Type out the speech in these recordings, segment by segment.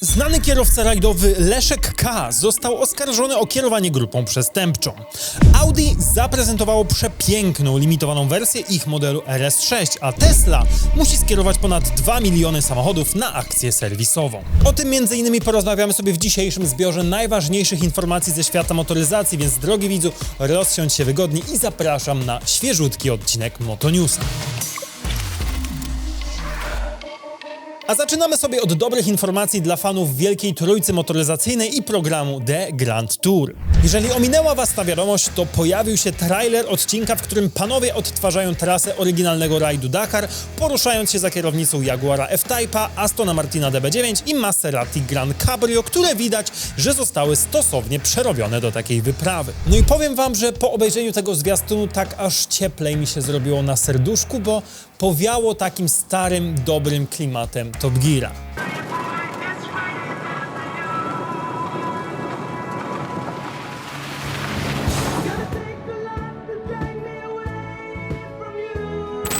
Znany kierowca rajdowy Leszek K. został oskarżony o kierowanie grupą przestępczą. Audi zaprezentowało przepiękną, limitowaną wersję ich modelu RS6, a Tesla musi skierować ponad 2 miliony samochodów na akcję serwisową. O tym m.in. porozmawiamy sobie w dzisiejszym zbiorze najważniejszych informacji ze świata motoryzacji, więc drogi widzu, rozsiądź się wygodnie i zapraszam na świeżutki odcinek Motonewsa. A zaczynamy sobie od dobrych informacji dla fanów Wielkiej Trójcy Motoryzacyjnej i programu The Grand Tour. Jeżeli ominęła Was ta wiadomość, to pojawił się trailer odcinka, w którym panowie odtwarzają trasę oryginalnego rajdu Dakar, poruszając się za kierownicą Jaguara F-Type'a, Astona Martina DB9 i Maserati Grand Cabrio, które widać, że zostały stosownie przerobione do takiej wyprawy. No i powiem Wam, że po obejrzeniu tego zwiastunu tak aż cieplej mi się zrobiło na serduszku, bo powiało takim starym, dobrym klimatem Top Geara.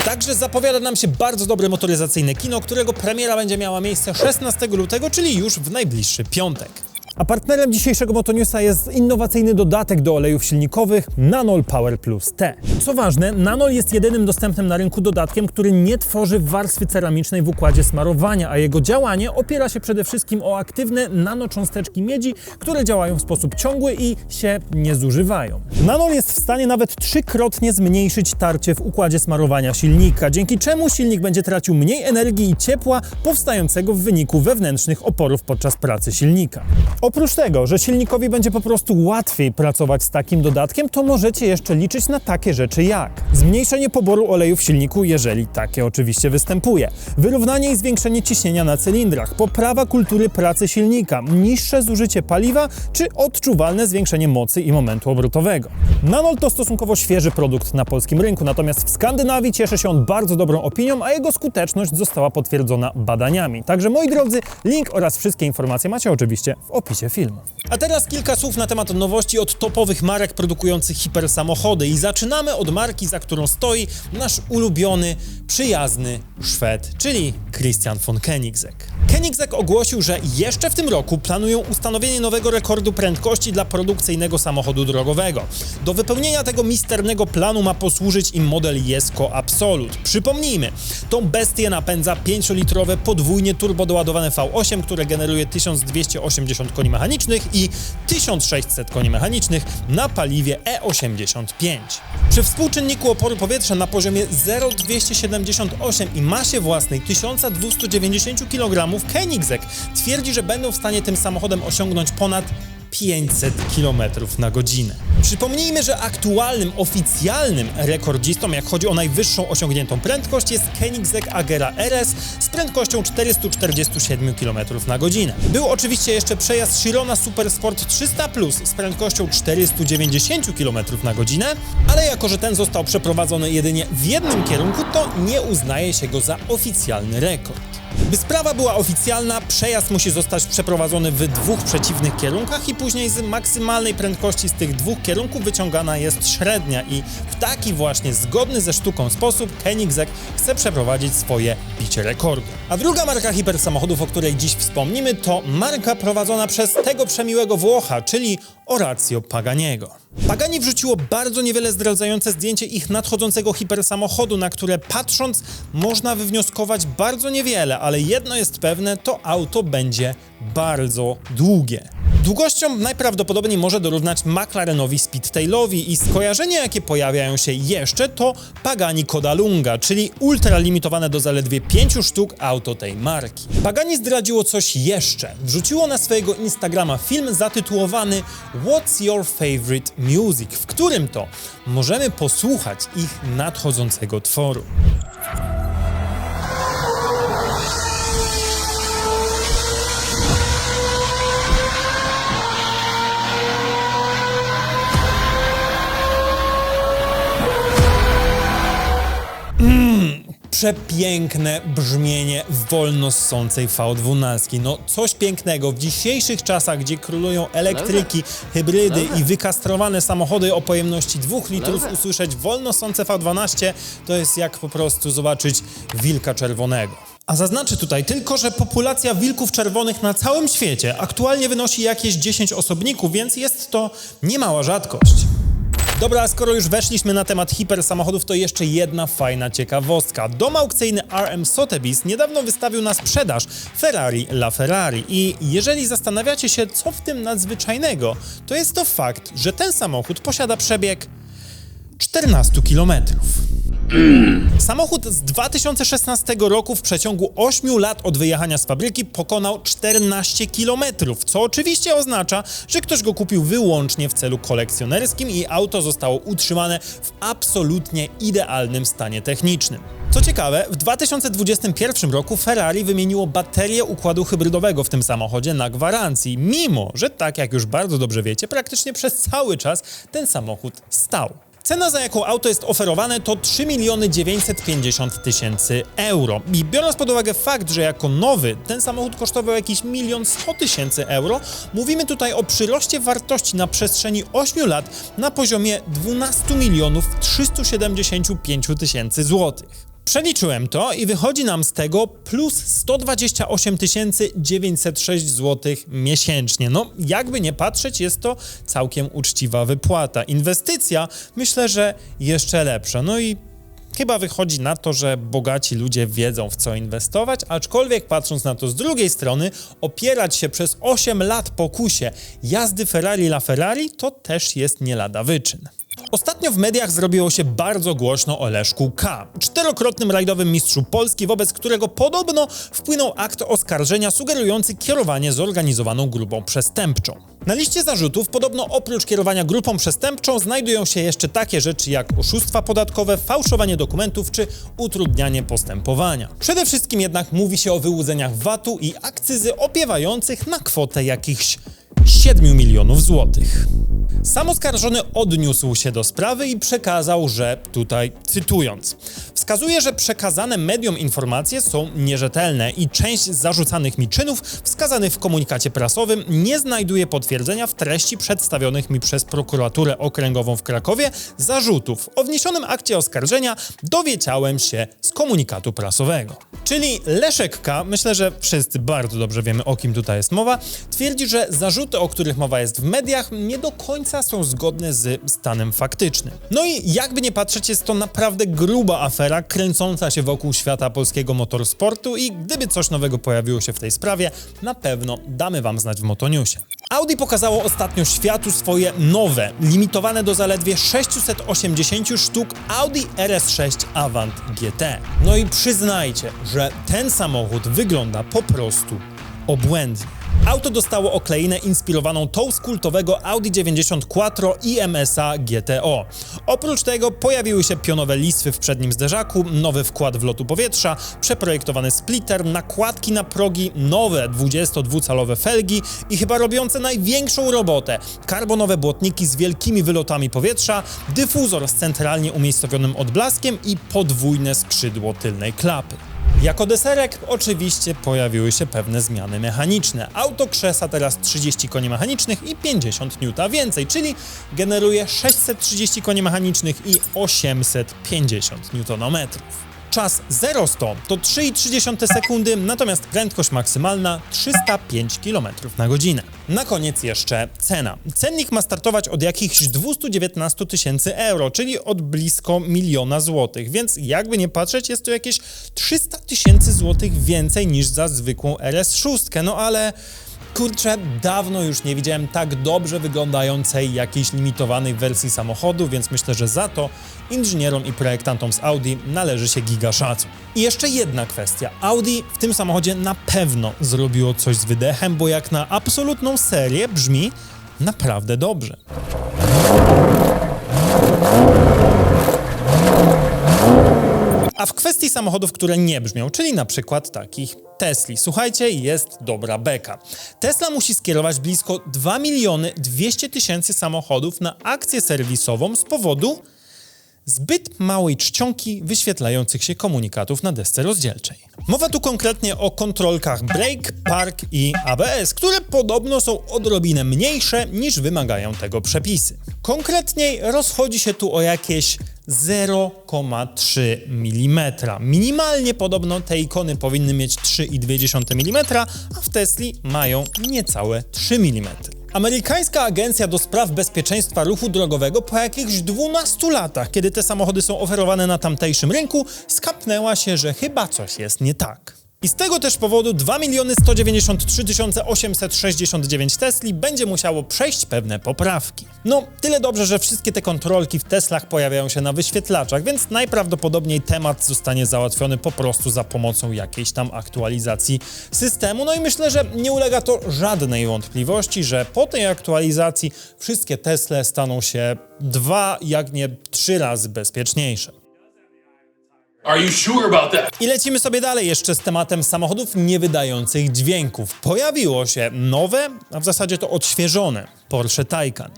Także zapowiada nam się bardzo dobre motoryzacyjne kino, którego premiera będzie miała miejsce 16 lutego, czyli już w najbliższy piątek. A partnerem dzisiejszego Motonewsa jest innowacyjny dodatek do olejów silnikowych Nanol Power Plus T. Co ważne, Nanol jest jedynym dostępnym na rynku dodatkiem, który nie tworzy warstwy ceramicznej w układzie smarowania, a jego działanie opiera się przede wszystkim o aktywne nanocząsteczki miedzi, które działają w sposób ciągły i się nie zużywają. Nanol jest w stanie nawet trzykrotnie zmniejszyć tarcie w układzie smarowania silnika, dzięki czemu silnik będzie tracił mniej energii i ciepła powstającego w wyniku wewnętrznych oporów podczas pracy silnika. Oprócz tego, że silnikowi będzie po prostu łatwiej pracować z takim dodatkiem, to możecie jeszcze liczyć na takie rzeczy jak zmniejszenie poboru oleju w silniku, jeżeli takie oczywiście występuje, wyrównanie i zwiększenie ciśnienia na cylindrach, poprawa kultury pracy silnika, niższe zużycie paliwa czy odczuwalne zwiększenie mocy i momentu obrotowego. Nanol to stosunkowo świeży produkt na polskim rynku, natomiast w Skandynawii cieszy się on bardzo dobrą opinią, a jego skuteczność została potwierdzona badaniami. Także moi drodzy, link oraz wszystkie informacje macie oczywiście w opisie filmu. A teraz kilka słów na temat nowości od topowych marek produkujących hipersamochody i zaczynamy od marki, za którą stoi nasz ulubiony, przyjazny Szwed, czyli Christian von Koenigsegg. Koenigsegg ogłosił, że jeszcze w tym roku planują ustanowienie nowego rekordu prędkości dla produkcyjnego samochodu drogowego. Do wypełnienia tego misternego planu ma posłużyć im model Jesko Absolut. Przypomnijmy, tą bestię napędza 5-litrowe podwójnie turbodoładowane V8, które generuje 1280 koni mechanicznych i 1600 koni mechanicznych na paliwie E85. Przy współczynniku oporu powietrza na poziomie 0,278 i masie własnej 1290 kg Koenigsegg twierdzi, że będą w stanie tym samochodem osiągnąć ponad 500 km na godzinę. Przypomnijmy, że aktualnym, oficjalnym rekordzistą, jak chodzi o najwyższą osiągniętą prędkość, jest Koenigsegg Agera RS z prędkością 447 km na godzinę. Był oczywiście jeszcze przejazd Chirona Supersport 300 Plus z prędkością 490 km na godzinę, ale jako, że ten został przeprowadzony jedynie w jednym kierunku, to nie uznaje się go za oficjalny rekord. By sprawa była oficjalna, przejazd musi zostać przeprowadzony w dwóch przeciwnych kierunkach i później z maksymalnej prędkości z tych dwóch kierunków wyciągana jest średnia i w taki właśnie zgodny ze sztuką sposób Koenigsegg chce przeprowadzić swoje bicie rekordu. A druga marka hipersamochodów, o której dziś wspomnimy, to marka prowadzona przez tego przemiłego Włocha, czyli Orazio Paganiego. Pagani wrzuciło bardzo niewiele zdradzające zdjęcie ich nadchodzącego hipersamochodu, na które patrząc można wywnioskować bardzo niewiele, ale jedno jest pewne, to auto będzie bardzo długie. Długością najprawdopodobniej może dorównać McLarenowi Speedtailowi i skojarzenia, jakie pojawiają się jeszcze, to Pagani Codalunga, czyli ultralimitowane do zaledwie 5 sztuk auto tej marki. Pagani zdradziło coś jeszcze. Wrzuciło na swojego Instagrama film zatytułowany What's Your Favorite Music, w którym to możemy posłuchać ich nadchodzącego tworu. Przepiękne brzmienie wolno ssącej V12. No coś pięknego. W dzisiejszych czasach, gdzie królują elektryki, hybrydy i wykastrowane samochody o pojemności 2 litrów, usłyszeć wolno ssące V12 to jest jak po prostu zobaczyć wilka czerwonego. A zaznaczę tutaj tylko, że populacja wilków czerwonych na całym świecie aktualnie wynosi jakieś 10 osobników, więc jest to niemała rzadkość. Dobra, a skoro już weszliśmy na temat hipersamochodów, to jeszcze jedna fajna ciekawostka. Dom aukcyjny RM Sotheby's niedawno wystawił na sprzedaż Ferrari La Ferrari i jeżeli zastanawiacie się, co w tym nadzwyczajnego, to jest to fakt, że ten samochód posiada przebieg 14 kilometrów. Samochód z 2016 roku w przeciągu 8 lat od wyjechania z fabryki pokonał 14 km, co oczywiście oznacza, że ktoś go kupił wyłącznie w celu kolekcjonerskim i auto zostało utrzymane w absolutnie idealnym stanie technicznym. Co ciekawe, w 2021 roku Ferrari wymieniło baterię układu hybrydowego w tym samochodzie na gwarancji, mimo że tak jak już bardzo dobrze wiecie, praktycznie przez cały czas ten samochód stał. Cena, za jaką auto jest oferowane, to 3 miliony 950 tysięcy euro. I biorąc pod uwagę fakt, że jako nowy ten samochód kosztował jakieś milion 100 tysięcy euro, mówimy tutaj o przyroście wartości na przestrzeni 8 lat na poziomie 12 milionów 375 tysięcy złotych. Przeliczyłem to i wychodzi nam z tego plus 128 906 zł miesięcznie. No, jakby nie patrzeć, jest to całkiem uczciwa wypłata. Inwestycja myślę, że jeszcze lepsza. No i Chyba wychodzi na to, że bogaci ludzie wiedzą w co inwestować, aczkolwiek patrząc na to z drugiej strony, opierać się przez 8 lat pokusie jazdy Ferrari la Ferrari to też jest nie lada wyczyn. Ostatnio w mediach zrobiło się bardzo głośno o Leszku K., czterokrotnym rajdowym mistrzu Polski, wobec którego podobno wpłynął akt oskarżenia sugerujący kierowanie zorganizowaną grupą przestępczą. Na liście zarzutów podobno oprócz kierowania grupą przestępczą znajdują się jeszcze takie rzeczy jak oszustwa podatkowe, fałszowanie dokumentów czy utrudnianie postępowania. Przede wszystkim jednak mówi się o wyłudzeniach VAT-u i akcyzy opiewających na kwotę jakichś 7 milionów złotych. Sam oskarżony odniósł się do sprawy i przekazał, że tutaj cytując: Wskazuje, że przekazane mediom informacje są nierzetelne i część zarzucanych mi czynów wskazanych w komunikacie prasowym nie znajduje potwierdzenia w treści przedstawionych mi przez prokuraturę okręgową w Krakowie zarzutów. O wniesionym akcie oskarżenia dowiedziałem się z komunikatu prasowego. Czyli Leszek K., myślę, że wszyscy bardzo dobrze wiemy o kim tutaj jest mowa, twierdzi, że zarzuty, o których mowa jest w mediach, nie do końca są zgodne z stanem faktycznym. No i jakby nie patrzeć, jest to naprawdę gruba afera kręcąca się wokół świata polskiego motorsportu i gdyby coś nowego pojawiło się w tej sprawie, na pewno damy wam znać w Motoniusie. Audi pokazało ostatnio światu swoje nowe, limitowane do zaledwie 680 sztuk Audi RS6 Avant GT. No i przyznajcie, że ten samochód wygląda po prostu obłędnie. Auto dostało okleinę inspirowaną tą z kultowego Audi 90 Quattro IMSA GTO. Oprócz tego pojawiły się pionowe listwy w przednim zderzaku, nowy wkład wlotu powietrza, przeprojektowany splitter, nakładki na progi, nowe 22-calowe felgi i chyba robiące największą robotę karbonowe błotniki z wielkimi wylotami powietrza, dyfuzor z centralnie umiejscowionym odblaskiem i podwójne skrzydło tylnej klapy. Jako deserek oczywiście pojawiły się pewne zmiany mechaniczne. Auto krzesa teraz 30 koni mechanicznych i 50 N więcej, czyli generuje 630 koni mechanicznych i 850 Nm. Czas 0-100 to 3,3 sekundy, natomiast prędkość maksymalna 305 km na godzinę. Na koniec jeszcze cena. Cennik ma startować od jakichś 219 tysięcy euro, czyli od blisko miliona złotych, więc jakby nie patrzeć, jest to jakieś 300 tysięcy złotych więcej niż za zwykłą RS6, no ale Kurczę, dawno już nie widziałem tak dobrze wyglądającej jakiejś limitowanej wersji samochodu, więc myślę, że za to inżynierom i projektantom z Audi należy się giga szacun. I jeszcze jedna kwestia. Audi w tym samochodzie na pewno zrobiło coś z wydechem, bo jak na absolutną serię brzmi naprawdę dobrze. A w kwestii samochodów, które nie brzmią, czyli na przykład takich Tesli. Słuchajcie, jest dobra beka. Tesla musi skierować blisko 2 miliony 200 tysięcy samochodów na akcję serwisową z powodu zbyt małej czcionki wyświetlających się komunikatów na desce rozdzielczej. Mowa tu konkretnie o kontrolkach brake, park i ABS, które podobno są odrobinę mniejsze niż wymagają tego przepisy. Konkretniej rozchodzi się tu o jakieś 0,3 mm. Minimalnie podobno te ikony powinny mieć 3,2 mm, a w Tesli mają niecałe 3 mm. Amerykańska Agencja do Spraw Bezpieczeństwa Ruchu Drogowego po jakichś 12 latach, kiedy te samochody są oferowane na tamtejszym rynku, skapnęła się, że chyba coś jest nie tak. I z tego też powodu 2 193 869 Tesli będzie musiało przejść pewne poprawki. No, tyle dobrze, że wszystkie te kontrolki w Teslach pojawiają się na wyświetlaczach, więc najprawdopodobniej temat zostanie załatwiony po prostu za pomocą jakiejś tam aktualizacji systemu. No i myślę, że nie ulega to żadnej wątpliwości, że po tej aktualizacji wszystkie Tesle staną się dwa, jak nie trzy razy bezpieczniejsze. Are you sure about that? I lecimy sobie dalej jeszcze z tematem samochodów nie wydających dźwięków. Pojawiło się nowe, a w zasadzie to odświeżone Porsche Taycan.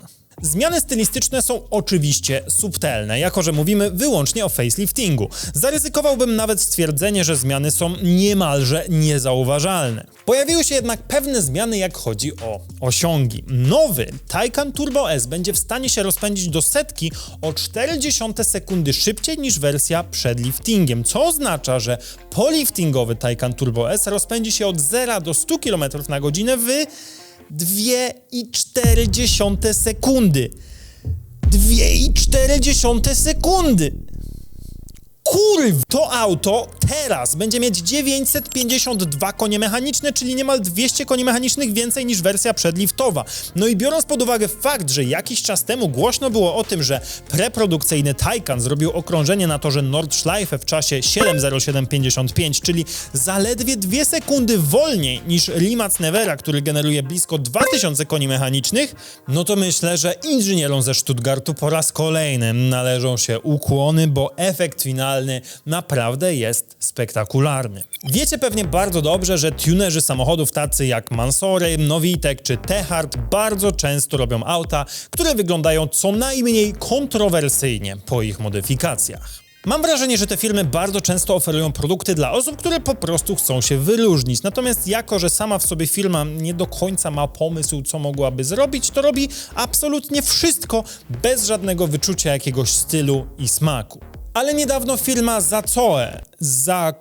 Zmiany stylistyczne są oczywiście subtelne, jako że mówimy wyłącznie o faceliftingu. Zaryzykowałbym nawet stwierdzenie, że zmiany są niemalże niezauważalne. Pojawiły się jednak pewne zmiany, jak chodzi o osiągi. Nowy Taycan Turbo S będzie w stanie się rozpędzić do setki o 0,4 sekundy szybciej niż wersja przed liftingiem, co oznacza, że poliftingowy Taycan Turbo S rozpędzi się od 0 do 100 km na godzinę w 2,4 sekundy. 2,4 sekundy! Kurw! To auto teraz będzie mieć 952 konie mechaniczne, czyli niemal 200 koni mechanicznych więcej niż wersja przedliftowa. No i biorąc pod uwagę fakt, że jakiś czas temu głośno było o tym, że preprodukcyjny Taycan zrobił okrążenie na torze Nordschleife w czasie 7.07.55, czyli zaledwie 2 sekundy wolniej niż Rimac Nevera, który generuje blisko 2000 koni mechanicznych, no to myślę, że inżynierom ze Stuttgartu po raz kolejny należą się ukłony, bo efekt finalny naprawdę jest spektakularny. Wiecie pewnie bardzo dobrze, że tunerzy samochodów tacy jak Mansory, Nowitek czy Tehard bardzo często robią auta, które wyglądają co najmniej kontrowersyjnie po ich modyfikacjach. Mam wrażenie, że te firmy bardzo często oferują produkty dla osób, które po prostu chcą się wyróżnić. Natomiast jako, że sama w sobie firma nie do końca ma pomysł, co mogłaby zrobić, to robi absolutnie wszystko bez żadnego wyczucia jakiegoś stylu i smaku. Ale niedawno firma Zacoe, za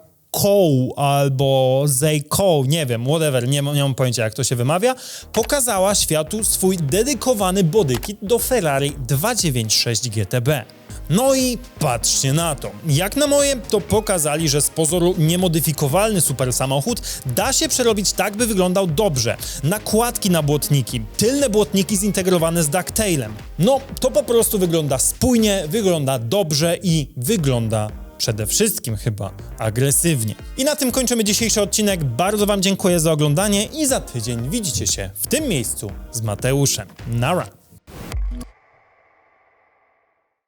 albo Zaykoł, nie wiem, whatever, nie, nie mam pojęcia jak to się wymawia, pokazała światu swój dedykowany bodykit do Ferrari 296 GTB. No i patrzcie na to. Jak na moje, to pokazali, że z pozoru niemodyfikowalny super samochód da się przerobić tak, by wyglądał dobrze. Nakładki na błotniki, tylne błotniki zintegrowane z ducktailem. No, to po prostu wygląda spójnie, wygląda dobrze i wygląda przede wszystkim chyba agresywnie. I na tym kończymy dzisiejszy odcinek. Bardzo Wam dziękuję za oglądanie i za tydzień widzicie się w tym miejscu z Mateuszem. Nara!